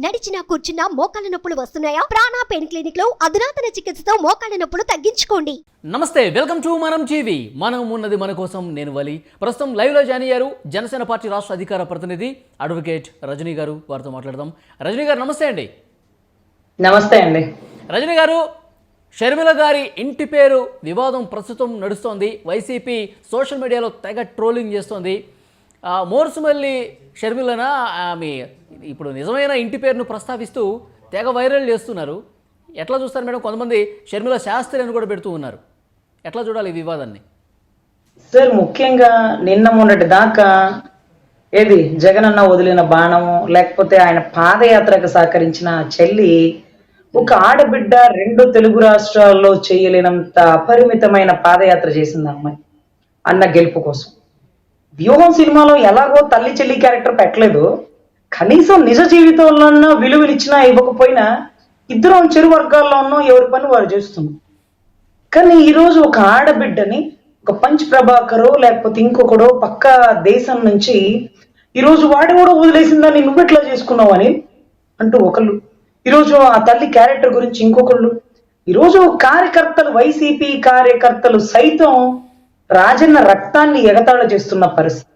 నడిచినా కూర్చున్నా మోకాళ్ళ నొప్పులు వస్తున్నాయా? ప్రాణా పెయిన్ క్లినిక్లో అధునాతన చికిత్సతో మోకాళ్ళ నొప్పులు తగ్గించుకోండి. నమస్తే వెల్కమ్ టు మనం టీవీ. మనం ఉన్నది మన కోసం నేను వలి. ప్రస్తుతం లైవ్లో జాయిన్ అయ్యారు జనసేన పార్టీ రాష్ట్ర అధికార ప్రతినిధి అడ్వకేట్ రజనీ గారు. వారితో మాట్లాడదాం. రజనీ గారు నమస్తే అండి. నమస్తే అండి. రజనీ గారు షర్మిల గారి ఇంటి పేరు వివాదం ప్రస్తుతం నడుస్తోంది. వైసీపీ సోషల్ మీడియాలో తెగ ట్రోలింగ్ చేస్తోంది. మోర్సుమల్లి షర్మిలన ఆమె ఇప్పుడు నిజమైన ఇంటి పేరును ప్రస్తావిస్తూ తెగ వైరల్ చేస్తున్నారు. ఎట్లా చూస్తారు మేడం? కొంతమంది షర్మిల శాస్త్రి అని కూడా పెడుతూ ఉన్నారు. ఎట్లా చూడాలి ఈ వివాదాన్ని? సార్ ముఖ్యంగా నిన్న మొన్నటి దాకా ఏది జగనన్న వదిలిన బాణము లేకపోతే ఆయన పాదయాత్రకు సహకరించిన చెల్లి ఒక ఆడబిడ్డ రెండు తెలుగు రాష్ట్రాల్లో చేయలేనంత అపరిమితమైన పాదయాత్ర చేసింది అమ్మాయి అన్న గెలుపు కోసం. వ్యూహం సినిమాలో ఎలాగో తల్లి చెల్లి క్యారెక్టర్ పెట్టలేదు. కనీసం నిజ జీవితంలో విలువనిచ్చినా ఇవ్వకపోయినా ఇద్దరం చెరు వర్గాల్లో ఉన్నాం ఎవరి పని వారు చేస్తున్నాం కానీ ఈరోజు ఒక ఆడబిడ్డని ఒక పంచ్ ప్రభాకరు లేకపోతే ఇంకొకడో పక్క దేశం నుంచి ఈరోజు వాడు కూడా వదిలేసిందని నువ్వెట్లా చేసుకున్నావు అని అంటూ ఒకళ్ళు. ఈరోజు ఆ తల్లి క్యారెక్టర్ గురించి ఇంకొకళ్ళు. ఈరోజు కార్యకర్తలు వైసీపీ కార్యకర్తలు సైతం రాజన్న రక్తాన్ని ఎగతాళ చేస్తున్న పరిస్థితి.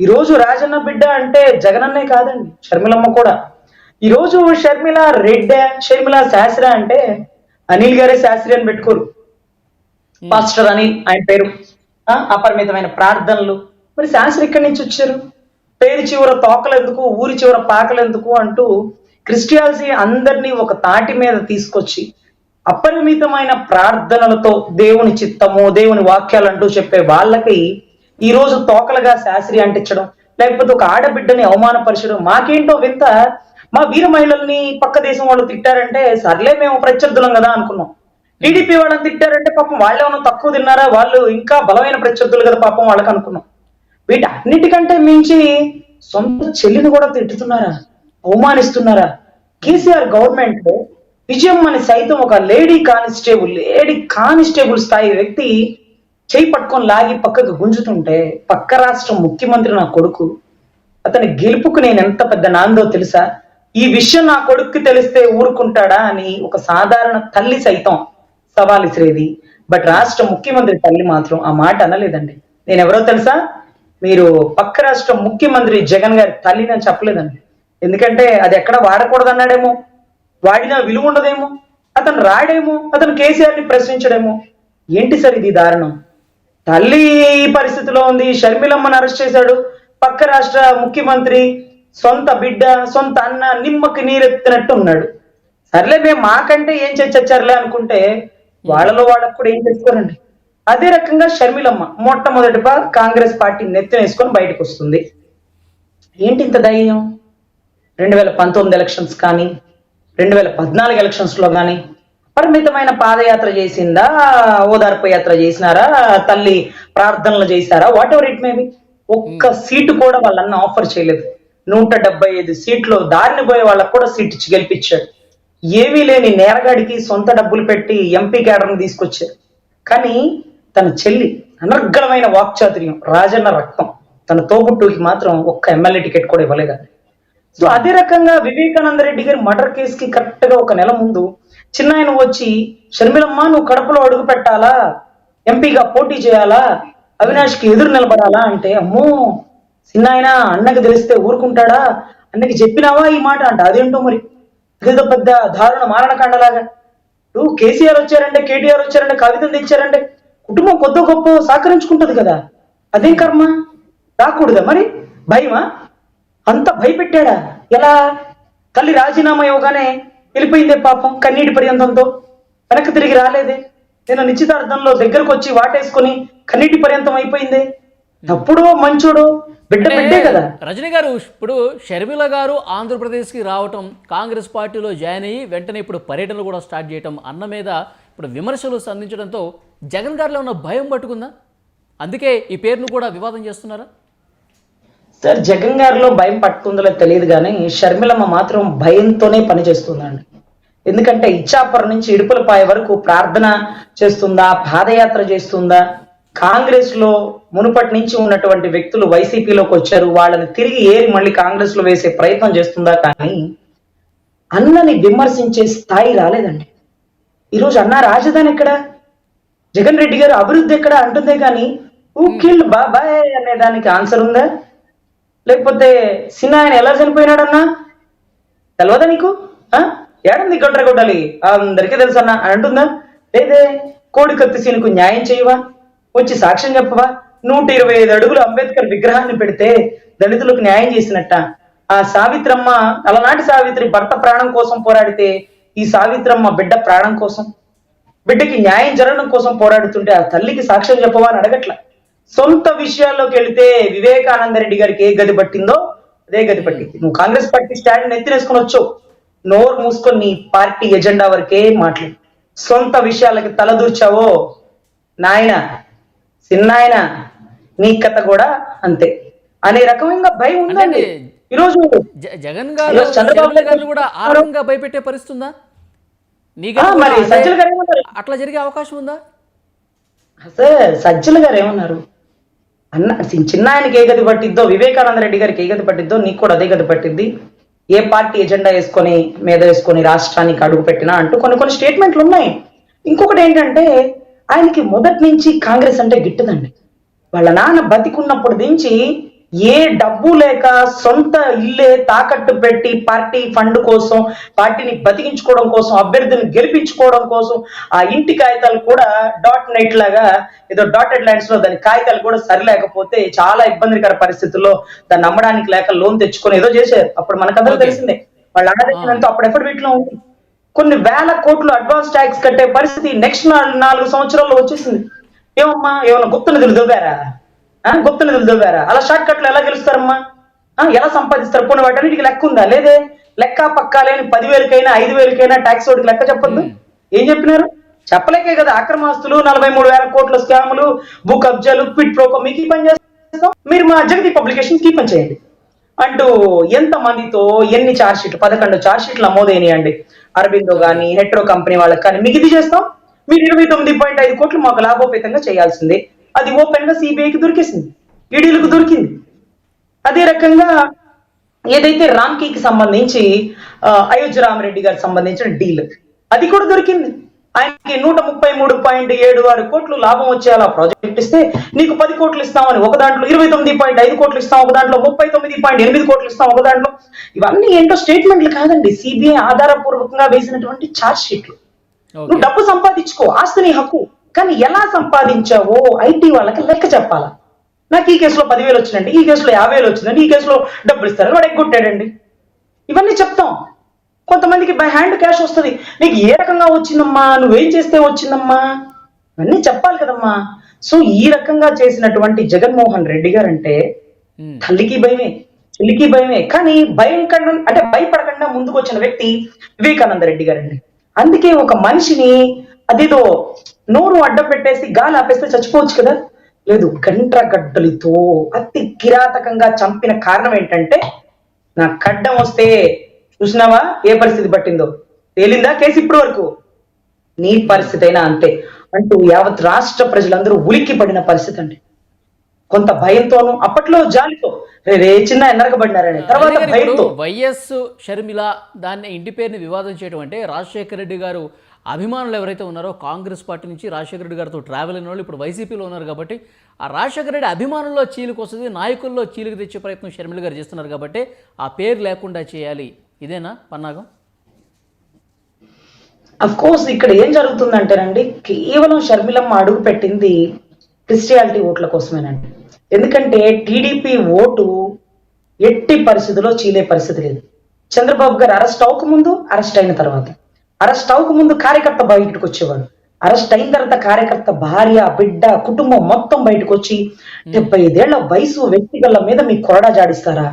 ఈరోజు రాజన్న బిడ్డ అంటే జగనన్నే కాదండి షర్మిలమ్మ కూడా. ఈరోజు షర్మిల రెడ్డ షర్మిల శాస్త్ర అంటే అనిల్ గారే శాస్త్రి అని పెట్టుకోరు. పాస్టర్ అని ఆయన పేరు. అపరిమితమైన ప్రార్థనలు. మరి శాస్త్రి ఎక్కడి నుంచి వచ్చారు? పేరు చివర తోకలు ఎందుకు ఊరి చివర పాకలు ఎందుకు అంటూ క్రిస్టియాలిటీ అందరినీ ఒక తాటి మీద తీసుకొచ్చి అపరిమితమైన ప్రార్థనలతో దేవుని చిత్తము దేవుని వాక్యాలు అంటూ చెప్పే వాళ్ళకి ఈ రోజు తోకలుగా శాస్త్రి అంటించడం లేకపోతే ఒక ఆడబిడ్డని అవమానపరచడం మాకేంటో వింత? మా వీర మహిళల్ని పక్క దేశం వాళ్ళు తిట్టారంటే సర్లే మేము ప్రత్యర్థులం కదా అనుకున్నాం. టీడీపీ వాళ్ళని తిట్టారంటే పాపం వాళ్ళు ఏమైనా తక్కువ తిన్నారా? వాళ్ళు ఇంకా బలమైన ప్రత్యర్థులు కదా పాపం వాళ్ళకి అనుకున్నాం. వీటన్నిటికంటే మించి సొంత చెల్లిని కూడా తిట్టుతున్నారా? అవమానిస్తున్నారా? కేసీఆర్ గవర్నమెంట్ విజయమ్మని విజయం అని సైతం ఒక లేడీ కానిస్టేబుల్ లేడీ కానిస్టేబుల్ స్థాయి వ్యక్తి చేయి పట్టుకొని లాగి పక్కకు గుంజుతుంటే పక్క రాష్ట్రం ముఖ్యమంత్రి నా కొడుకు అతని గెలుపుకు నేను ఎంత పెద్ద నాందో తెలుసా? ఈ విషయం నా కొడుక్కి తెలిస్తే ఊరుకుంటాడా అని ఒక సాధారణ తల్లి సైతం సవాల్ ఇసిరేది బట్ రాష్ట్ర ముఖ్యమంత్రి తల్లి మాత్రం ఆ మాట అనలేదండి. నేను ఎవరో తెలుసా? మీరు పక్క రాష్ట్ర ముఖ్యమంత్రి జగన్ గారి తల్లిని అని చెప్పలేదండి. ఎందుకంటే అది ఎక్కడ వాడకూడదన్నాడేమో. అన్నాడేమో వాడినా విలువ ఉండదేమో? అతను రాడేమో? అతను కేసీఆర్ని ప్రశ్నించడేమో? ఏంటి సార్ ఇది దారుణం? తల్లి ఈ పరిస్థితిలో ఉంది. షర్మిలమ్మను అరెస్ట్ చేశాడు. పక్క రాష్ట్ర ముఖ్యమంత్రి సొంత బిడ్డ సొంత అన్న నిమ్మకి నీరెత్తినట్టు ఉన్నాడు. సర్లే మేము మాకంటే ఏం చచ్చారులే అనుకుంటే వాళ్ళలో వాళ్ళకు కూడా ఏం చేసుకోరండి? అదే రకంగా షర్మిలమ్మ మొట్టమొదటిగా కాంగ్రెస్ పార్టీ నెత్తిన వేసుకొని బయటకు వస్తుంది ఏంటి ఇంత ధైర్యం? రెండు వేల పంతొమ్మిది ఎలక్షన్స్ కానీ రెండు వేల పద్నాలుగు ఎలక్షన్స్లో కానీ పరిమితమైన పాదయాత్ర చేసిందా? ఓదార్పు యాత్ర చేసినారా? తల్లి ప్రార్థనలు చేశారా వాట్ ఎవర్ ఇట్ మేబీ ఒక్క సీటు కూడా వాళ్ళన్న ఆఫర్ చేయలేదు. నూట డెబ్బై ఐదు సీట్లు దారిని పోయే వాళ్ళకు కూడా సీట్ ఇచ్చి గెలిపించాడు ఏమీ లేని నేరగాడికి సొంత డబ్బులు పెట్టి ఎంపీ క్యాడర్ని తీసుకొచ్చారు. కానీ తన చెల్లి అనర్గళమైన వాక్చాతుర్యం రాజన్న రక్తం తన తోబుట్టుకి మాత్రం ఒక్క ఎమ్మెల్యే టికెట్ కూడా ఇవ్వలేదండి. సో అదే రకంగా వివేకానంద రెడ్డి గారి మర్డర్ కేసుకి కరెక్ట్గా ఒక నెల ముందు చిన్న ఆయన వచ్చి షర్మిలమ్మ నువ్వు కడపలో అడుగు పెట్టాలా? ఎంపీగా పోటీ చేయాలా? అవినాష్కి ఎదురు నిలబడాలా? అంటే అమ్మో చిన్న ఆయన అన్నకి తెలిస్తే ఊరుకుంటాడా? అన్నకి చెప్పినావా ఈ మాట? అంట. అదేంటో మరి? ఏదో పెద్ద దారుణ మారణకాండలాగా. ఇప్పుడు కేసీఆర్ వచ్చారంటే కేటీఆర్ వచ్చారంటే కవితలు తెచ్చారంటే కుటుంబం కొద్ది గొప్ప సహకరించుకుంటది కదా. అదేం కర్మ? రాకూడదా మరి? భయమా? అంత భయపెట్టాడా? ఎలా? తల్లి రాజీనామా ఇవ్వగానే వెళ్ళిపోయిందే పాపం కన్నీటి పర్యంతంతో. వెనక్కి తిరిగి రాలేదే. నేను నిశ్చితార్థంలో దగ్గరకు వచ్చి వాటేసుకొని కన్నీటి పర్యంతం అయిపోయిందే. తప్పుడో మంచోడో బిడ్డ బిడ్డే కదా. రజనీ గారు ఇప్పుడు షర్మిల గారు ఆంధ్రప్రదేశ్కి రావటం కాంగ్రెస్ పార్టీలో జాయిన్ అయ్యి వెంటనే ఇప్పుడు పర్యటనలు కూడా స్టార్ట్ చేయటం అన్న మీద ఇప్పుడు విమర్శలు సంధించడంతో జగన్ గారిలో ఉన్న భయం పట్టుకుందా? అందుకే ఈ పేరును కూడా వివాదం చేస్తున్నారా? సార్ జగన్ గారిలో భయం పట్టుకుందో తెలియదు కానీ షర్మిలమ్మ మాత్రం భయంతోనే పనిచేస్తుందండి. ఎందుకంటే ఇచ్చాపురం నుంచి ఇడుపులపాయ వరకు ప్రార్థన చేస్తుందా పాదయాత్ర చేస్తుందా? కాంగ్రెస్లో మునుపటి నుంచి ఉన్నటువంటి వ్యక్తులు వైసీపీలోకి వచ్చారు వాళ్ళని తిరిగి ఏరి మళ్ళీ కాంగ్రెస్లో వేసే ప్రయత్నం చేస్తుందా కానీ అన్నని విమర్శించే స్థాయి రాలేదండి. ఈరోజు అన్న రాజధాని ఎక్కడ? జగన్ రెడ్డి గారు అభివృద్ధి ఎక్కడ అంటుందే కానీ ఊకిల్ బాబాయ్ అనే దానికి ఆన్సర్ ఉందా? లేకపోతే సినా ఆయన ఎలా చనిపోయినాడన్నా? తెలియదా నీకు? ఆ? ఏడంది గొడ్ర కొట్టాలి అందరికీ తెలుసు అన్న అని అంటుందా? లేదే కోడి కత్తి సీనుకు న్యాయం చేయవా? వచ్చి సాక్ష్యం చెప్పవా? నూట ఇరవై ఐదు అడుగులు అంబేద్కర్ విగ్రహాన్ని పెడితే దళితులకు న్యాయం చేసినట్ట. ఆ సావిత్రమ్మ అలనాటి సావిత్రి భర్త ప్రాణం కోసం పోరాడితే ఈ సావిత్రమ్మ బిడ్డ ప్రాణం కోసం బిడ్డకి న్యాయం జరగడం కోసం పోరాడుతుంటే ఆ తల్లికి సాక్ష్యం చెప్పవా అని అడగట్ల. సొంత విషయాల్లోకి వెళితే వివేకానంద రెడ్డి గారికి ఏ గది పట్టిందో అదే గది పట్టింది. నువ్వు కాంగ్రెస్ పార్టీ స్టాండ్ ఎత్తినేసుకొని వచ్చావు నోరు మూసుకొని నీ పార్టీ ఎజెండా వరకే మాట్లాడు. సొంత విషయాలకి తలదూర్చావో నాయన చిన్నాయన నీ కథ కూడా అంతే. అనే రకమైన భయం ఉందండి. ఈరోజు జగన్ గారు చంద్రబాబు నాయుడు కూడా ఆ రకంగా భయపెట్టే పరిస్థితి ఉందా ఆ, నీకు మరి సజ్జల గారు ఏమన్నారు? అట్లా జరిగే అవకాశం ఉందా? సార్ సజ్జల గారు ఏమన్నారు? అన్న చిన్న ఆయనకి ఏ గది పట్టిద్దో వివేకానంద రెడ్డి గారికి ఏ గది పట్టిద్దో నీకు కూడా అదే గది పట్టిద్ది. ఏ పార్టీ ఎజెండా వేసుకొని మీద వేసుకొని రాష్ట్రానికి అడుగు పెట్టినా అంటూ కొన్ని కొన్ని స్టేట్మెంట్లు ఉన్నాయి. ఇంకొకటి ఏంటంటే ఆయనకి మొదటి నుంచి కాంగ్రెస్ అంటే గిట్టదండి. వాళ్ళ నాన్న బతికున్నప్పుడు నుంచి ఏ డబ్బు లేక సొంత ఇల్లే తాకట్టు పెట్టి పార్టీ ఫండ్ కోసం పార్టీని బతికించుకోవడం కోసం అభ్యర్థిని గెలిపించుకోవడం కోసం ఆ ఇంటి కాగితాలు కూడా డాట్ నైట్ లాగా ఏదో డాటెడ్ లైన్స్లో దాని కాగితాలు కూడా సరిలేకపోతే చాలా ఇబ్బందికర పరిస్థితుల్లో దాన్ని నమ్మడానికి లేక లోన్ తెచ్చుకొని ఏదో చేశారు. అప్పుడు మనకందరూ. తెలిసిందే. వాళ్ళ అన్నదంతా అప్పుడు ఎఫర్ట్ వీటిలో ఉంది. కొన్ని వేల కోట్లు అడ్వాన్స్ ట్యాక్స్ కట్టే పరిస్థితి నెక్స్ట్ నాలుగు సంవత్సరాల్లో వచ్చేసింది. ఏమమ్మా ఏమన్నా గుప్త నిధులు గుప్త నిధులు దొబ్బారా అలా షార్ట్ కట్లు ఎలా గెలుస్తారమ్మా? ఎలా సంపాదిస్తారు? పోనీ వాటన్నిటికి లెక్క ఉందా? లేదే లెక్క పక్కా లేని పదివేలకైనా ఐదు వేలకైనా ట్యాక్స్ వాడికి లెక్క చెప్పొద్దు? ఏం చెప్పినారు? చెప్పలేకే కదా అక్రమాస్తులు నలభై మూడు వేల కోట్ల స్కాములు భూ కబ్జాలు క్విట్ ప్రోకో మీకు పని చేస్తాం. మీరు మా జగతి పబ్లికేషన్ కీ పని చేయండి. అంటూ ఎంత మందితో ఎన్ని ఛార్జ్ షీట్లు పదకొండు ఛార్జ్ షీట్లు నమోదైనాయండి. అరబిందో కానీ హెట్రో కంపెనీ వాళ్ళకి కానీ మీకు ఇది చేస్తాం. మీరు ఇరవై తొమ్మిది పాయింట్ ఐదు కోట్లు మాకు లాభోపేతంగా చేయాల్సిందే. అది ఓపెన్గా సిబిఐకి దొరికేసింది ఈడీలకు దొరికింది. అదే రకంగా ఏదైతే రామ్కీకి సంబంధించి ఆ, అయోధ్య రామరెడ్డి గారికి సంబంధించిన డీల్ అది కూడా దొరికింది. ఆయనకి నూట ముప్పై మూడు పాయింట్ ఏడు ఆరు కోట్లు లాభం వచ్చేలా ప్రాజెక్ట్ ఇస్తే నీకు పది కోట్లు ఇస్తామని ఒక దాంట్లో ఇరవై తొమ్మిది పాయింట్ ఐదు కోట్లు ఇస్తాం ఒక దాంట్లో ముప్పై తొమ్మిది పాయింట్ ఎనిమిది కోట్లు ఇస్తాం ఒక దాంట్లో. ఇవన్నీ ఏంటో స్టేట్మెంట్లు కాదండి. సిబిఐ ఆధారపూర్వకంగా వేసినటువంటి ఛార్జ్ షీట్లు. నువ్వు డబ్బు సంపాదించుకో ఆస్తి నీ హక్కు. కానీ ఎలా సంపాదించావో ఐటీ వాళ్ళకి లెక్క చెప్పాలా? నాకు ఈ కేసులో పదివేలు వచ్చిందండి ఈ కేసులో యాభై వేలు వచ్చిందండి ఈ కేసులో డబ్బులు ఇస్తారు వాడు ఎగ్గొట్టాడండి. ఇవన్నీ చెప్తాం. కొంతమందికి బై హ్యాండ్ క్యాష్ వస్తుంది. నీకు ఏ రకంగా వచ్చిందమ్మా? నువ్వేం చేస్తే వచ్చిందమ్మా? ఇవన్నీ చెప్పాలి కదమ్మా. సో ఈ రకంగా చేసినటువంటి జగన్మోహన్ రెడ్డి గారు అంటే. తల్లికి భయమే చెల్లికి భయమే. కానీ భయం కన్నా అంటే భయపడకుండా ముందుకు వచ్చిన వ్యక్తి వివేకానంద రెడ్డి గారండి. అందుకే ఒక మనిషిని అదేదో నోరు అడ్డం పెట్టేసి గాలి ఆపేస్తే చచ్చిపోవచ్చు కదా? లేదు గంట్ర గడ్డలితో అతి కిరాతకంగా చంపిన కారణం ఏంటంటే నా ఖడ్డం వస్తే చూసినావా? ఏ పరిస్థితి పట్టిందో? తేలిందా కేసు ఇప్పటి వరకు నీ పరిస్థితి అయినా అంతే అంటూ యావత్ రాష్ట్ర ప్రజలందరూ ఉలిక్కి పడిన పరిస్థితి అండి కొంత భయంతోనూ అప్పట్లో జాలితో రే చిన్న ఎన్నరకబడినారని. తర్వాత భయంతో. వైఎస్ షర్మిల దాన్ని ఇంటి పేరుని వివాదం చేయడం అంటే రాజశేఖర రెడ్డి గారు అభిమానులు ఎవరైతే ఉన్నారో కాంగ్రెస్ పార్టీ నుంచి రాజశేఖర రెడ్డి గారితో ట్రావెల్ అయిన వాళ్ళు ఇప్పుడు వైసీపీలో ఉన్నారు కాబట్టి ఆ రాజశేఖర రెడ్డి అభిమానుల్లో చీలికి వస్తుంది నాయకుల్లో చీలికి తెచ్చే ప్రయత్నం షర్మిల గారు చేస్తున్నారు కాబట్టి ఆ పేరు లేకుండా చేయాలి. ఇదేనా పన్నాగం? అఫ్ కోర్స్ ఇక్కడ ఏం జరుగుతుందంటేనండి కేవలం షర్మిలమ్మ అడుగు పెట్టింది క్రిస్టియాలిటీ ఓట్ల కోసమేనండి. ఎందుకంటే టీడీపీ ఓటు ఎట్టి పరిస్థితిలో చీలే పరిస్థితి లేదు. చంద్రబాబు గారు అరెస్ట్ అవ్వకముందు అరెస్ట్ అయిన తర్వాత. అరెస్ట్ అవ్వక ముందు కార్యకర్త బయటకు వచ్చేవాడు. అరెస్ట్ అయిన తర్వాత కార్యకర్త భార్య బిడ్డ కుటుంబం మొత్తం బయటకు వచ్చి డెబ్బై ఐదేళ్ళ వయసు వ్యక్తిగల మీద మీ కొరడా జాడిస్తారా?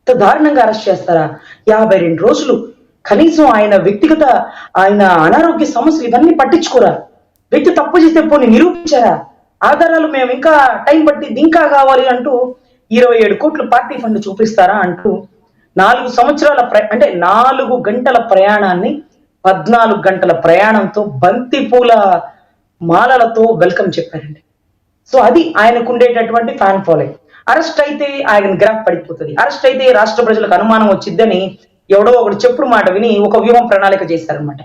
ఇంత దారుణంగా అరెస్ట్ చేస్తారా? యాభై రెండు రోజులు కనీసం ఆయన వ్యక్తిగత ఆయన అనారోగ్య సమస్యలు ఇవన్నీ పట్టించుకోరా? వ్యక్తి తప్పు చేస్తే పోనీ నిరూపించారా? ఆధారాలు మేము ఇంకా టైం పట్టింది ఇంకా కావాలి అంటూ ఇరవై ఏడు కోట్ల పార్టీ ఫండ్ చూపిస్తారా అంటూ నాలుగు సంవత్సరాల ప్ర అంటే నాలుగు గంటల ప్రయాణాన్ని పద్నాలుగు గంటల ప్రయాణంతో బంతి పూల మాలలతో వెల్కమ్ చెప్పారండి. సో అది ఆయనకు ఉండేటటువంటి ఫ్యాన్ ఫాలోయింగ్. అరెస్ట్ అయితే ఆయన గ్రాఫ్ పడిపోతుంది. అరెస్ట్ అయితే రాష్ట్ర ప్రజలకు అనుమానం వచ్చిద్దని ఎవడో ఒకటి చెప్పుడు మాట విని ఒక వ్యూహం ప్రణాళిక చేశారనమాట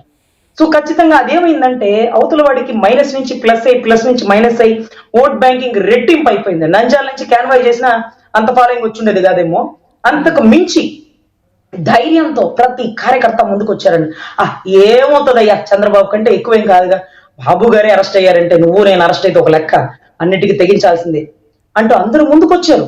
సో ఖచ్చితంగా అదేమైందంటే అవతల వాడికి మైనస్ నుంచి ప్లస్ అయ్యి ప్లస్ నుంచి మైనస్ అయ్యి ఓట్ బ్యాంకింగ్ రెట్టింపు అయిపోయింది. నంజాల నుంచి క్యాన్వాయ్ చేసిన అంత ఫాలోయింగ్ వచ్చిండేది కాదేమో. అంతకు మించి ధైర్యంతో ప్రతి కార్యకర్త ముందుకు వచ్చారండి ఆ ఏమవుతుందయ్యా? చంద్రబాబు కంటే ఎక్కువేం కాదుగా. బాబు గారే అరెస్ట్ అయ్యారంటే నువ్వు నేను అరెస్ట్ అయితే ఒక లెక్క. అన్నిటికీ తెగించాల్సిందే. అంటూ అందరూ ముందుకొచ్చారు.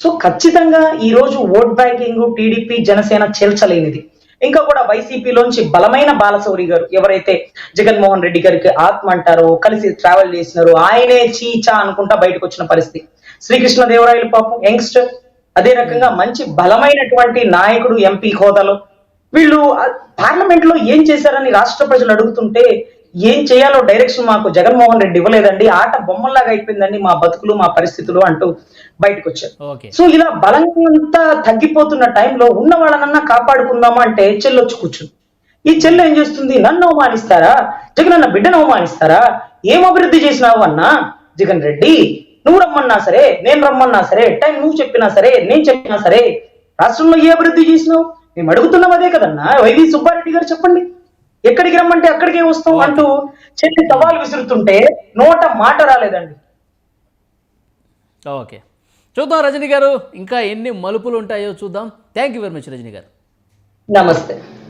సో ఖచ్చితంగా ఈ రోజు ఓట్ బ్యాంకింగ్ టీడీపీ జనసేన చేల్చలేనిది ఇంకా కూడా వైసీపీలోంచి బలమైన బాలశౌరి గారు ఎవరైతే జగన్మోహన్ రెడ్డి గారికి ఆత్మ అంటారో కలిసి ట్రావెల్ చేసినారు ఆయనే చీచా అనుకుంటా బయటకు వచ్చిన పరిస్థితి. శ్రీకృష్ణ దేవరాయలు పాపం యంగ్స్టర్. అదే రకంగా మంచి బలమైనటువంటి నాయకుడు ఎంపీ హోదాలో. వీళ్ళు పార్లమెంట్లో ఏం చేశారని రాష్ట్ర ప్రజలు అడుగుతుంటే ఏం చేయాలో డైరెక్షన్ మాకు జగన్మోహన్ రెడ్డి ఇవ్వలేదండి ఆట బొమ్మల్లాగా అయిపోయిందండి మా బతుకులు మా పరిస్థితులు అంటూ బయటకు వచ్చారు సో ఇలా బలంగా అంతా తగ్గిపోతున్న టైంలో ఉన్న వాళ్ళనన్నా కాపాడుకుందామా అంటే చెల్లొచ్చి కూర్చుంది. ఈ చెల్లు ఏం చేస్తుంది? నన్ను అవమానిస్తారా? జగన్ అన్న బిడ్డను అవమానిస్తారా? ఏం అభివృద్ధి చేసినావు అన్నా? జగన్ రెడ్డి నువ్వు రమ్మన్నా సరే నేను రమ్మన్నా సరే టైం నువ్వు చెప్పినా సరే నేను చెప్పినా సరే రాష్ట్రంలో ఏ అభివృద్ధి చేసినావు? మేము అడుగుతున్నాం అదే కదన్నా. వైవి సుబ్బారెడ్డి గారు చెప్పండి. ఎక్కడికి రమ్మంటే అక్కడికే వస్తాం అంటూ చెల్లి సవాల్ విసురుతుంటే నోట మాట రాలేదండి. ఓకే. చూద్దాం రజనీ గారు ఇంకా ఎన్ని మలుపులు ఉంటాయో చూద్దాం. Thank you very much Rajani garu. నమస్తే.